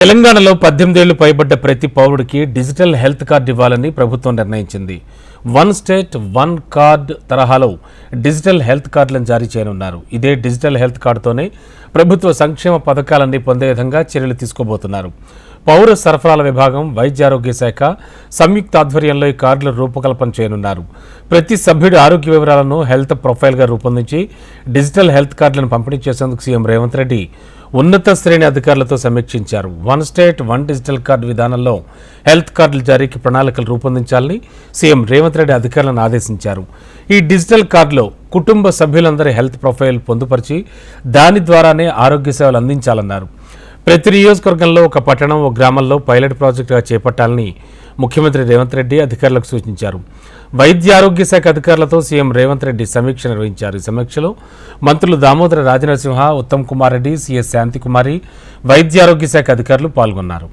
తెలంగాణలో పద్దెనిమిదేళ్ళు పైబడ్డ ప్రతి పౌరుడికి డిజిటల్ హెల్త్ కార్డు ఇవ్వాలని ప్రభుత్వం నిర్ణయించింది. వన్ స్టేట్ వన్ కార్డ్ తరహాలో డిజిటల్ హెల్త్ కార్డులను జారీ చేయనున్నారు. ఇదే డిజిటల్ హెల్త్ కార్డుతోనే ప్రభుత్వ సంక్షేమ పథకాలన్నీ పొందే విధంగా చర్యలు తీసుకోబోతున్నారు. పౌర సరఫరాల విభాగం వైద్య ఆరోగ్య శాఖ సంయుక్త ఆధ్వర్యంలో ఈ కార్డుల రూపకల్పన చేయనున్నారు. ప్రతి సభ్యుడి ఆరోగ్య వివరాలను హెల్త్ ప్రొఫైల్గా రూపొందించి డిజిటల్ హెల్త్ కార్డులను పంపిణీ చేసేందుకు సీఎం రేవంత్ రెడ్డి ఉన్నత శ్రేణి అధికారులతో సమీక్షించారు. One state one digital card విధానంలో హెల్త్ కార్డుల జారీకి ప్రణాళికలు రూపొందించాలని సీఎం రేవంత్ రెడ్డి అధికారులను ఆదేశించారు. ఈ డిజిటల్ కార్డులో కుటుంబ సభ్యులందరి హెల్త్ ప్రొఫైల్ పొందుపరిచి దాని ద్వారానే ఆరోగ్య సేవలు అందించాలన్నారు. ప్రతి నియోజకవర్గంలో ఒక పట్టణం ఒక గ్రామంలో పైలట్ ప్రాజెక్టుగా చేపట్టాలని ముఖ్యమంత్రి రేవంత్ రెడ్డి అధికారులకు సూచించారు. వైద్య ఆరోగ్య శాఖ అధికారులతో సీఎం రేవంత్ రెడ్డి సమీక్ష నిర్వహించారు. ఈ సమీక్షలో మంత్రులు దామోదర రాజనరసింహ ఉత్తమ్ కుమార్ రెడ్డి సిఎస్ శాంతికుమారి వైద్య ఆరోగ్య శాఖ అధికారులు పాల్గొన్నారు.